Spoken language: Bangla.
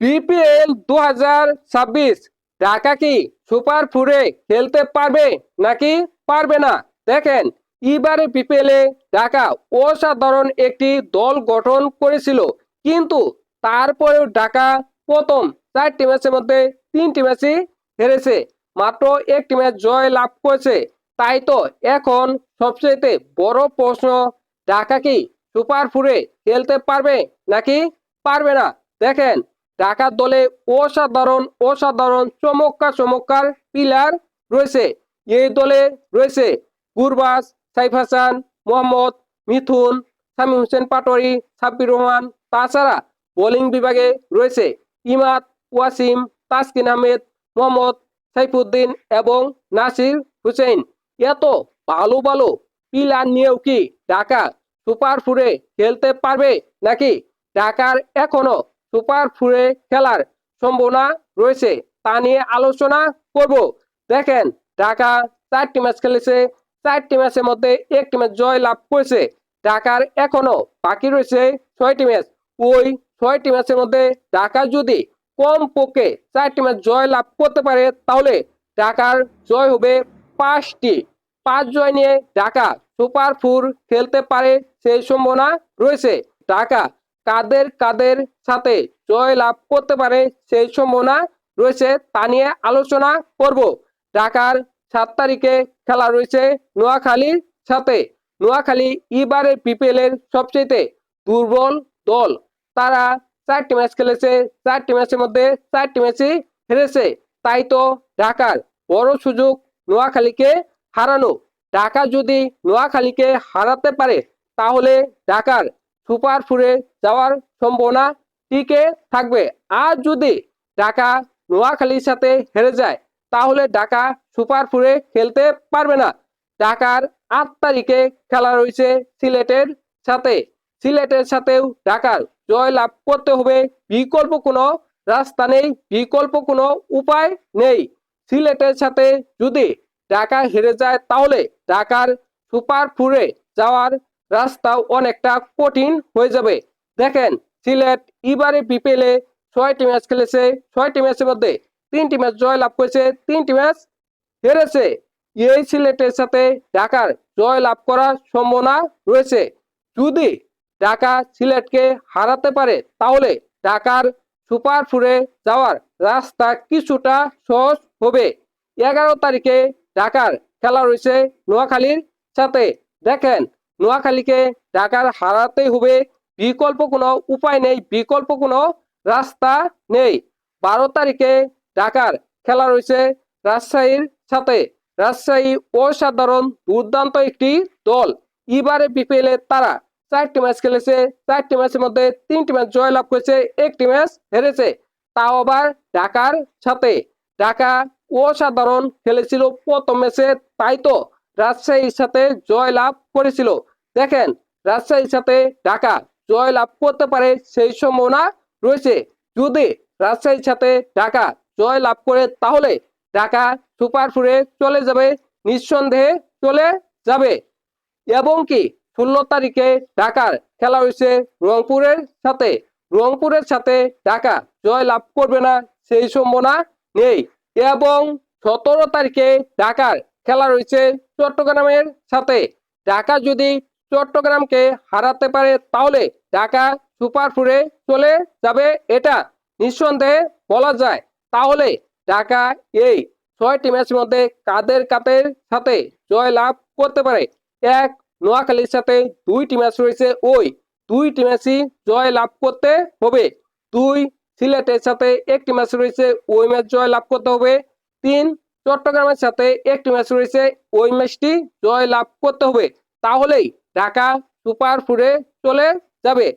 বিপিএল দু হাজার ছাব্বিশ, ঢাকা কি সুপার ফোরে খেলতে পারবে নাকি পারবে না? দেখেন, এবারে বিপিএল ঢাকা অসাধারণ একটি দল গঠন করেছিল, কিন্তু তারপরেও ঢাকা প্রথম চারটি ম্যাচের মধ্যে তিনটি ম্যাচই হেরেছে, মাত্র একটি ম্যাচ জয় লাভ করেছে। তাই তো এখন সবচেয়ে বড় প্রশ্ন, ঢাকা কি সুপার ফোরে খেলতে পারবে নাকি পারবে না? দেখেন ঢাকার দলে অসাধারণ অসাধারণ, চমৎকার চমৎকার পিলার রয়েছে। এই দলে রয়েছে গুরবাস সাইফ হাসান, মোহাম্মদ মিথুন সামি হোসেন পাটোয়ারি, সাব্বির রহমান। তাছাড়া বোলিং বিভাগে রয়েছে ইমাদ, ওয়াসিম, তাসকিন আহমেদ, মোহাম্মদ সাইফুদ্দিন এবং নাসির হুসেন। এত ভালো ভালো পিলার নিয়েও কি ঢাকা সুপার ফোরে খেলতে পারবে নাকি? ঢাকার এখনও সুপার ফোরে খেলার সম্ভাবনা রয়েছে। তা নিয়ে আলোচনা করব। দেখেন, ঢাকা চারটি ম্যাচ খেলেছে। চারটি ম্যাচের মধ্যে একটি ম্যাচ জয় লাভ করেছে। ঢাকার এখনও বাকি রয়েছে ছয়টি ম্যাচ। ওই ছয়টি ম্যাচের মধ্যে ঢাকা যদি কম পক্ষে চারটি ম্যাচ জয় লাভ করতে পারে, তাহলে ঢাকার জয় হবে পাঁচটি। পাঁচ জয় নিয়ে ঢাকা সুপার ফোর খেলতে পারে সেই সম্ভাবনা রয়েছে। ঢাকা কাদের কাদের সাথে জয় লাভ করতে পারে সেই সম্ভাবনা রয়েছে তা নিয়ে আলোচনা করব। ঢাকার সাত তারিখে খেলা রয়েছে নোয়াখালীর সাথে। নোয়াখালী এবারে বিপিএল এর সবচেয়ে দুর্বল দল। তারা চারটি ম্যাচ খেলেছে, চারটি ম্যাচের মধ্যে চারটি ম্যাচই হেরেছে। তাই তো ঢাকার বড় সুযোগ নোয়াখালীকে হারানো। ঢাকা যদি নোয়াখালীকে হারাতে পারে, তাহলে ঢাকার সুপার ফোরে যাওয়ার সম্ভাবনা টিকে থাকবে। আর যদি ঢাকা নোয়াখালীর সাথে হেরে যায়, তাহলে ঢাকা সুপার ফোরে খেলতে পারবে না। ঢাকার আট তারিখে খেলা রয়েছে সিলেটের সাথে। সিলেটের সাথেও ঢাকার জয় লাভ করতে হবে। বিকল্প কোনো রাস্তা নেই, বিকল্প কোনো উপায় নেই। সিলেটের সাথে যদি ঢাকা হেরে যায়, তাহলে ঢাকার সুপার ফোরে যাওয়ার রাস্তাও অনেকটা কঠিন হয়ে যাবে। দেখেন, সিলেট এবারে বিপিএলে ছয়টি ম্যাচ খেলেছে, ছয়টি ম্যাচের মধ্যে তিনটি ম্যাচ জয় লাভ করেছে, তিনটি ম্যাচ হেরেছে। এই সিলেটের সাথে ঢাকার জয় লাভ করার সম্ভাবনা রয়েছে। যদি ঢাকা সিলেটকে হারাতে পারে, তাহলে ঢাকার সুপার ফোরে যাওয়ার রাস্তা কিছুটা সহজ হবে। এগারো তারিখে ঢাকার খেলা রয়েছে নোয়াখালীর সাথে। দেখেন নোয়াখালীকে ঢাকার হারাতেই হবে। বিকল্প কোনো উপায় নেই, বিকল্প কোনো রাস্তা নেই। বারো তারিখে ঢাকার খেলা রয়েছে রাজশাহীর সাথে। রাজশাহী অসাধারণ, দুর্দান্ত একটি দল। এবারে বিপিএল তারা চারটি ম্যাচ খেলেছে। চারটি ম্যাচের মধ্যে তিনটি ম্যাচ জয় লাভ করেছে, একটি ম্যাচ হেরেছে। তাও আবার ঢাকার সাথে। ঢাকা অসাধারণ খেলেছিল প্রথম ম্যাচে, তাই তো রাজশাহীর সাথে জয় লাভ করেছিল। দেখেন, রাজশাহীর সাথে ঢাকা জয় লাভ করতে পারে সেই সম্ভাবনা রয়েছে। যদি রাজশাহীর সাথে ঢাকা জয় লাভ করে, তাহলে ঢাকা সুপার ফোরে চলে যাবে, নিঃসন্দেহে চলে যাবে। এবং কি, ষোলো তারিখে ঢাকার খেলা হয়েছে রংপুরের সাথে। রংপুরের সাথে ঢাকা জয় লাভ করবে না, সেই সম্ভাবনা নেই। এবং সতেরো তারিখে ঢাকার খেলা রয়েছে চট্টগ্রামের সাথে। ঢাকা যদি চট্টগ্রামকে হারাতে পারে তাহলে ঢাকা সুপার ফোরে চলে যাবে এটা নিঃসন্দেহে বলা যায়। তাহলে ঢাকা এই ছয়টি ম্যাচের মধ্যে কাদের কাদের সাথে জয় লাভ করতে পারে? এক, নোয়াখালীর সাথে দুইটি ম্যাচ রয়েছে, ওই দুইটি ম্যাচই জয় লাভ করতে হবে। দুই, সিলেটের সাথে একটি ম্যাচ রয়েছে, ওই ম্যাচ জয় লাভ করতে হবে। তিন, চট্টগ্রামের সাথে একটি ম্যাচ রয়েছে, ওই ম্যাচটি জয় লাভ করতে হবে। তাহলেই ঢাকা সুপার ফুডে চলে যাবে।